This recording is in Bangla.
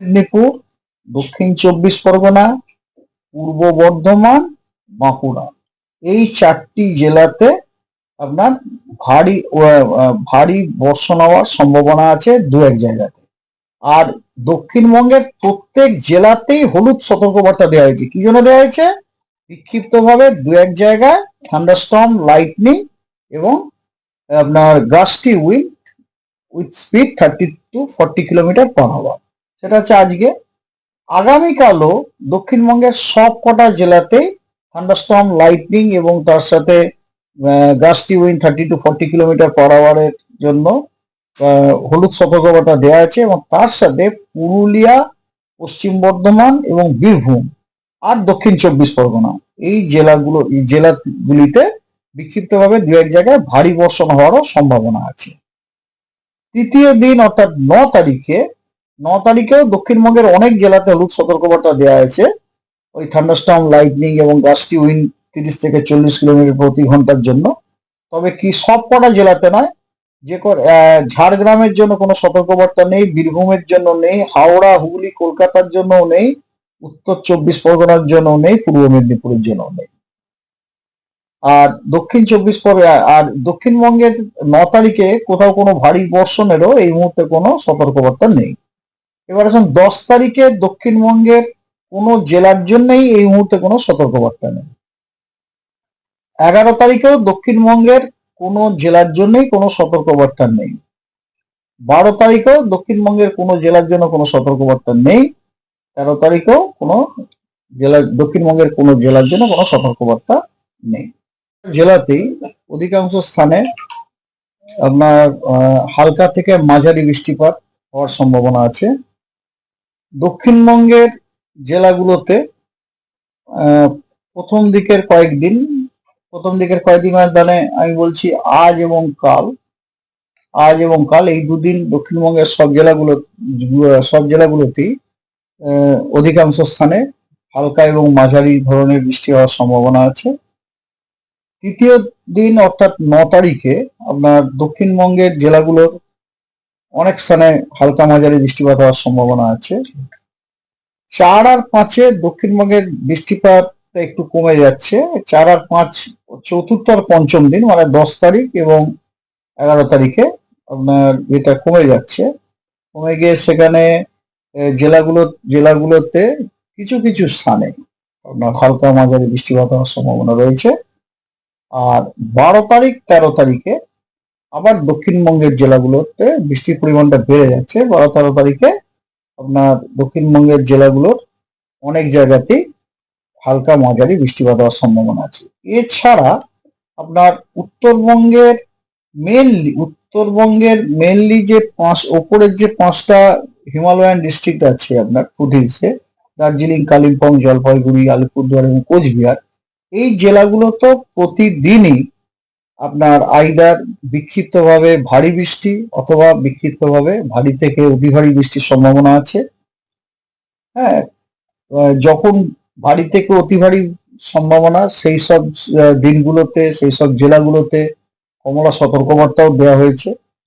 মেদিনীপুর, দক্ষিণ চব্বিশ পরগনা, পূর্ব বর্ধমান, বাঁকুড়া। এই চারটি জেলাতে আপনার ভারী ভারী বর্ষণ হওয়ার সম্ভাবনা আছে দু এক জায়গাতে। আর দক্ষিণবঙ্গের প্রত্যেক জেলাতেই হলুদ সতর্কবার্তা দেওয়া হয়েছে। কি জন্য দেওয়া হয়েছে? বিক্ষিপ্তভাবে দু এক জায়গায় থান্ডারস্টর্ম লাইটনিং এবং আপনার gusty wind with speed thirty to forty kilometre per hour সেটা হচ্ছে আজকে। আগামীকালও দক্ষিণবঙ্গের সব কটা জেলাতেই থান্ডারস্টর্ম লাইটনিং এবং তার সাথে gusty wind thirty to forty kilometre per আওয়ারের জন্য হলুদ সতর্কতা দেওয়া আছে এবং তার সাথে পুরুলিয়া, পশ্চিম বর্ধমান এবং বীরভূম আর দক্ষিণ চব্বিশ পরগনা। এই জেলাগুলো, এই জেলাগুলিতে বিক্ষিপ্তভাবে দু এক জায়গায় ভারী বর্ষণ হওয়ারও সম্ভাবনা আছে। তৃতীয় দিন অর্থাৎ ন তারিখে ন তারিখেও দক্ষিণবঙ্গের অনেক জেলাতে হলুদ সতর্কবার্তা দেওয়া হয়েছে। ওই থান্ডারস্টর্ম লাইটনিং এবং গাস্টি উইন্ড তিরিশ থেকে চল্লিশ কিলোমিটার প্রতি ঘণ্টার জন্য। তবে কি সব কটা জেলাতে নয়, যে ঝাড়গ্রামের জন্য কোনো সতর্কবার্তা নেই, বীরভূমের জন্য নেই, হাওড়া, হুগলি, কলকাতার জন্য নেই, উত্তর চব্বিশ পরগনার জন্য নেই, পূর্ব মেদিনীপুরের জন্য নেই। আর দক্ষিণ চব্বিশ পরগনা, আর দক্ষিণবঙ্গের ন তারিখে কোথাও কোনো ভারী বর্ষণেরও এই মুহূর্তে কোনো সতর্কবার্তা নেই। এবার আসুন, দশ তারিখে দক্ষিণবঙ্গের কোনো জেলার জন্যই এই মুহূর্তে কোনো সতর্কবার্তা নেই। এগারো তারিখেও দক্ষিণবঙ্গের কোনো জেলার জন্যই কোনো সতর্কবার্তা নেই। বারো তারিখেও দক্ষিণবঙ্গের কোনো জেলার জন্য কোনো সতর্কবার্তা নেই। তেরো তারিখেও কোনো জেলার দক্ষিণবঙ্গের কোনো জেলার জন্য কোনো সতর্কবার্তা নেই। জেলাতেই অধিকাংশ স্থানে আপনার হালকা থেকে মাঝারি বৃষ্টিপাত হওয়ার সম্ভাবনা আছে। দক্ষিণবঙ্গের জেলাগুলোতে প্রথম দিকের কয়েকদিন, প্রথম দিকের কয়েকদিন মানে আমি বলছি আজ এবং কাল, আজ এবং কাল এই দুদিন দক্ষিণবঙ্গের সব জেলাগুলো, সব জেলাগুলোতেই অধিকাংশ স্থানে হালকা এবং মাঝারি ধরনের বৃষ্টি হওয়ার সম্ভাবনা আছে। তৃতীয় দিন অর্থাৎ ন তারিখে আপনার দক্ষিণবঙ্গের জেলাগুলোর অনেক স্থানে হালকা মাঝারি বৃষ্টিপাত হওয়ার সম্ভাবনা আছে। চার আর পাঁচে দক্ষিণবঙ্গের বৃষ্টিপাত একটু কমে যাচ্ছে। চার আর পাঁচ চতুর্থ আর পঞ্চম দিন মানে দশ তারিখ এবং এগারো তারিখে আপনার এটা কমে যাচ্ছে। কমে গিয়ে সেখানে জেলাগুলো, জেলাগুলোতে কিছু কিছু স্থানে আপনার হালকা মাঝারি বৃষ্টিপাত হওয়ার সম্ভাবনা রয়েছে। আর বারো তারিখ, তেরো তারিখে আবার দক্ষিণবঙ্গের জেলাগুলোতে বৃষ্টির পরিমাণটা বেড়ে যাচ্ছে বারো তেরো তারিখে। আপনার দক্ষিণবঙ্গের জেলাগুলোর অনেক জায়গাতেই হালকা মাঝারি বৃষ্টিপাত হওয়ার সম্ভাবনা আছে। এছাড়া আপনার উত্তরবঙ্গের মেনলি উত্তরবঙ্গের মেনলি যে পাঁচ, ওপরের যে পাঁচটা হিমালয়ান ডিস্ট্রিক্ট আছে আপনার ফুডিলসে দার্জিলিং, কালিম্পং, জলপাইগুড়ি, আলিপুরদুয়ার এবং কোচবিহার, এই জেলাগুলো তো প্রতিদিনই আপনার আইদার বিক্ষিপ্তভাবে ভারী বৃষ্টি অথবা বিক্ষিপ্তভাবে ভারী থেকে অতি ভারী বৃষ্টির সম্ভাবনা আছে। হ্যাঁ যখন ভারী থেকে অতি ভারী সম্ভাবনা, সেই সব দিনগুলোতে, সেই সব জেলাগুলোতে কমলা সতর্কবার্তাও দেওয়া হয়েছে।